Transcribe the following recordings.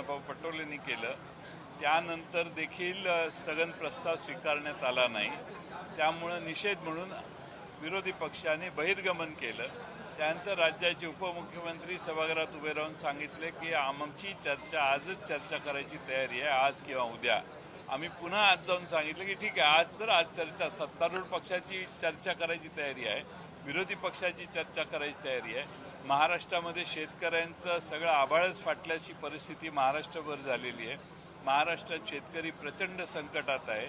नानाभाऊ पटोलेंनी केलं. त्यानंतर देखील स्थगन प्रस्ताव स्वीकारण्यात आला नाही. त्यामुळं निषेध म्हणून विरोधी पक्षाने बहिर्गमन केलं. त्यानंतर राज्याचे उपमुख्यमंत्री सभागृहात उभे राहून सांगितले की आमची चर्चा आजच चर्चा करायची तयारी आहे आज किंवा उद्या. आम्ही पुन्हा आज जाऊन सांगितलं की ठीक आहे आज तर आज चर्चा सत्तारूढ पक्षाची चर्चा करायची तयारी आहे. विरोधी पक्षाची चर्चा करायची तयारी आहे. महाराष्ट्रामध्ये शेतकऱ्यांचं सगळं आभाळच फाटल्याची परिस्थिती महाराष्ट्रभर झालेली आहे. महाराष्ट्रात शेतकरी प्रचंड संकटात आहे.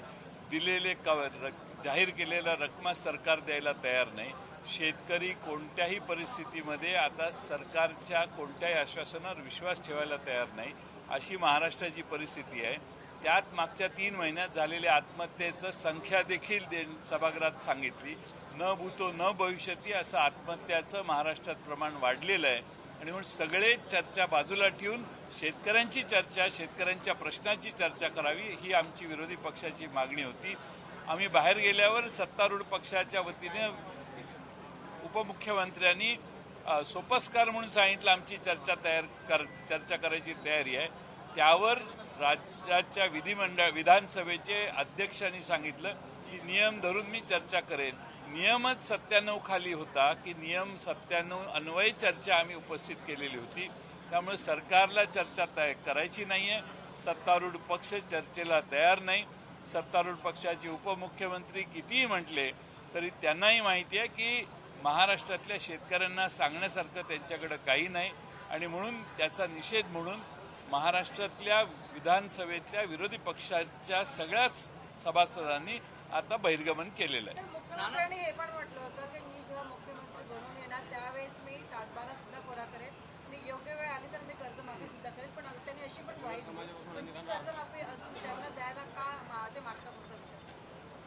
दिलेले क रक- जाहीर केलेल्या रकमा सरकार द्यायला तयार नाही. शेतकरी कोणत्याही परिस्थितीमध्ये आता सरकारच्या कोणत्याही आश्वासनावर विश्वास ठेवायला तयार नाही. अशी महाराष्ट्राची परिस्थिती आहे. त्यात मागच्या तीन महिन्यात झालेल्या आत्महत्येचं संख्या देखील दे सभागृहात सांगितली. न भूतो न भविष्यती असं आत्महत्याचं महाराष्ट्रात प्रमाण वाढलेलं आहे. आणि म्हणून सगळे चर्चा बाजूला ठेवून शेतकऱ्यांची चर्चा शेतकऱ्यांच्या प्रश्नाची चर्चा करावी ही आमची विरोधी पक्षाची मागणी होती. आम्ही बाहेर गेल्यावर सत्तारूढ पक्षाच्या वतीने उपमुख्यमंत्र्यांनी सोपस्कार म्हणून सांगितलं आमची चर्चा तयार कर चर्चा करायची तयारी आहे. त्यावर राज्याच्या विधिमंडळ विधानसभेचे अध्यक्षांनी सांगितलं की नियम धरून मी चर्चा करेन. नियमच सत्त्याण्णव खाली होता की नियम सत्त्याण्णव अन्वय चर्चा आम्ही उपस्थित केलेली होती. त्यामुळे सरकारला चर्चा तयार करायची नाही आहे सत्तारूढ पक्ष चर्चेला तयार नाही. सत्तारूढ पक्षाचे उपमुख्यमंत्री कितीही म्हटले तरी त्यांनाही माहिती आहे की महाराष्ट्रातल्या शेतकऱ्यांना सांगण्यासारखं त्यांच्याकडं काही नाही. आणि म्हणून त्याचा निषेध म्हणून महाराष्ट्रातल्या विधानसभेतल्या विरोधी पक्षाच्या सगळ्याच सभासदांनी आता बहिर्गमन केलेलं आहे.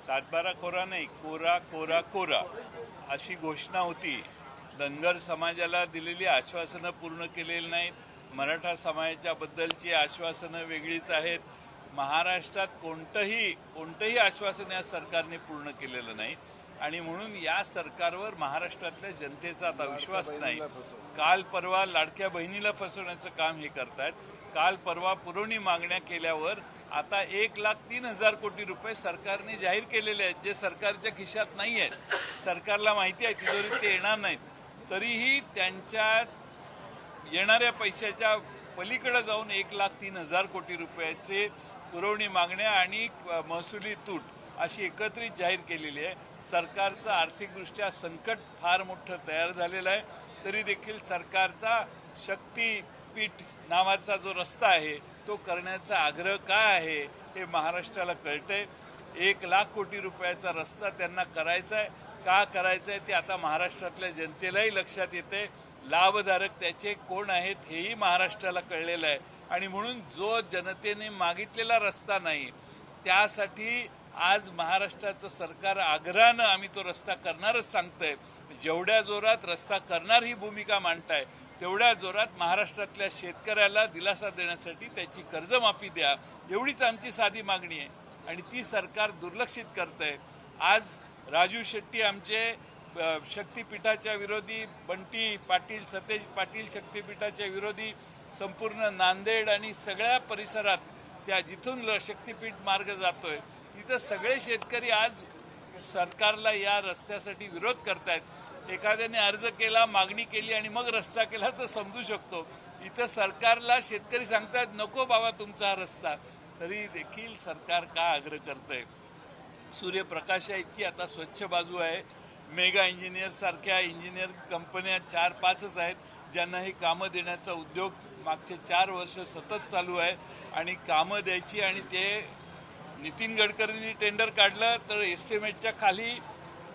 सातबारा कोरा नाही कोरा कोरा कोरा अशी घोषणा होती. धनगर समाजाला दिलेली आश्वासनं पूर्ण केलेली नाहीत. मराठा समाजाच्या बद्दलची आश्वासनं वेगळीच आहेत. महाराष्ट्रात कोणतंही कोणतंही आश्वासन या सरकारने पूर्ण केलेलं नाही. आणि म्हणून या सरकारवर महाराष्ट्रातल्या जनतेचा आता विश्वास नाही. काल परवा लाडक्या बहिणीला फसवण्याचं काम हे करतायत. काल परवा पुरवणी मागण्या केल्यावर आता एक लाख तीन हजार कोटी रुपये सरकारने जाहीर केलेले आहेत जे सरकारच्या खिशात नाही आहेत सरकारला माहिती आहे तिजोरीत ते येणार नाहीत. तरीही त्यांच्या येणाऱ्या पैशाच्या पलीकडे जाऊन एक लाख तीन हजार कोटी रुपयाचे पुरवणी मागण्या आणि महसुली तूट अशी एकत्रित जाहीर केलेली आहे. सरकारचं आर्थिकदृष्ट्या संकट फार मोठं तयार झालेलं आहे. तरी देखील सरकारचा शक्तीपीठ नावाचा जो रस्ता आहे तो करण्याचा आग्रह काय आहे हे महाराष्ट्राला कळतंय. एक लाख कोटी रुपयाचा रस्ता त्यांना करायचा आहे. का करायचं आहे ते आता महाराष्ट्रातल्या जनतेलाही लक्षात येते लाभधारक त्याचे कोण आहेत हेही महाराष्ट्राला कळलेलं आहे. आणि म्हणून जो जनतेने मागितलेला रस्ता नाही त्यासाठी आज महाराष्ट्राचं सरकार आग्रहानं आम्ही तो रस्ता करणारच सांगतंय. जेवढ्या जोरात रस्ता करणार ही भूमिका मांडताय तेवढ्या जोरात महाराष्ट्रातल्या शेतकऱ्याला दिलासा देण्यासाठी त्याची कर्जमाफी द्या. एवढीच आमची साधी मागणी आहे. आणि ती सरकार दुर्लक्षित करतंय. आज राजू शेट्टी आमचे शक्तीपीठाच्या विरोधी बंटी पाटील सतेज पाटील शक्तीपीठाच्या विरोधी संपूर्ण नांदेड आणि सगळ्या परिसरात त्या जिथून ल- शक्तीपीठ मार्ग जातोय तिथं सगळे शेतकरी आज सरकारला या रस्त्यासाठी विरोध करतायत. एखाद्याने अर्ज केला मागणी केली आणि मग रस्ता केला तर समजू शकतो. इथं सरकारला शेतकरी सांगतायत नको बाबा तुमचा हा रस्ता. तरी देखील सरकार का आग्रह करतंय? सूर्यप्रकाशा इतकी आता स्वच्छ बाजू आहे. मेगा इंजिनियर सारख्या इंजिनियर कंपन्या चार पाचच आहेत. ज्यांना ही कामं देण्याचा उद्योग मागचे चार वर्ष सतत चालू आहे. आणि कामं द्यायची आणि ते नितीन गडकरींनी टेंडर काढलं तर एस्टिमेटच्या खाली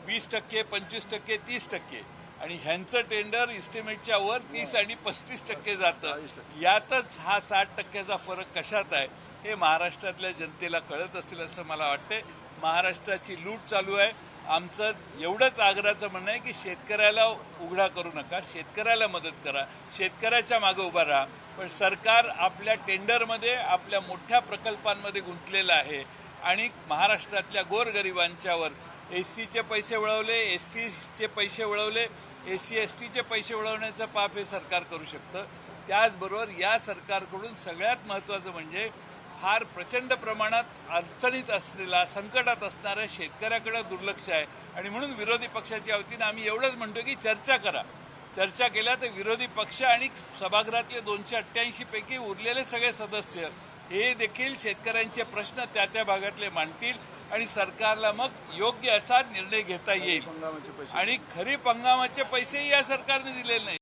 वीस टक्के पंचवीस टक्के तीस टक्के. आणि ह्यांचं टेंडर इस्टिमेटच्या वर तीस आणि पस्तीस टक्के जातं. यातच हा साठ टक्क्याचा फरक कशात आहे हे महाराष्ट्रातल्या जनतेला कळत असेल असं मला वाटतंय. महाराष्ट्राची लूट चालू आहे. आमचं एवढंच आग्रहाचं म्हणणं आहे की शेतकऱ्याला उघडा करू नका शेतकऱ्याला मदत करा शेतकऱ्याच्या मागे उभा राहा. पण सरकार आपल्या टेंडरमध्ये आपल्या मोठ्या प्रकल्पांमध्ये गुंतलेलं आहे आणि महाराष्ट्रातल्या गोरगरिबांच्यावर एस सीचे पैसे वळवले एस टीचे पैसे वळवले एस सी एस टीचे पैसे वळवण्याचं पाप हे सरकार करू शकतं. त्याचबरोबर या सरकारकडून सगळ्यात महत्त्वाचं म्हणजे फार प्रचंड प्रमाणात अडचणीत असलेला संकटात असणाऱ्या शेतकऱ्याकडे दुर्लक्ष आहे. आणि म्हणून विरोधी पक्षाच्या वतीनं आम्ही एवढंच म्हणतो की चर्चा करा. चर्चा केल्या तर विरोधी पक्ष आणि सभागृहातले दोनशे अठ्ठ्याऐंशी पैकी उरलेले सगळे सदस्य हे देखील शेतकऱ्यांचे प्रश्न त्या त्या भागातले मांडतील आणि सरकारला मग योग्य असा निर्णय घेता येईल. आणि खरीप हंगामाचे पैसेही या सरकारने दिलेले नाही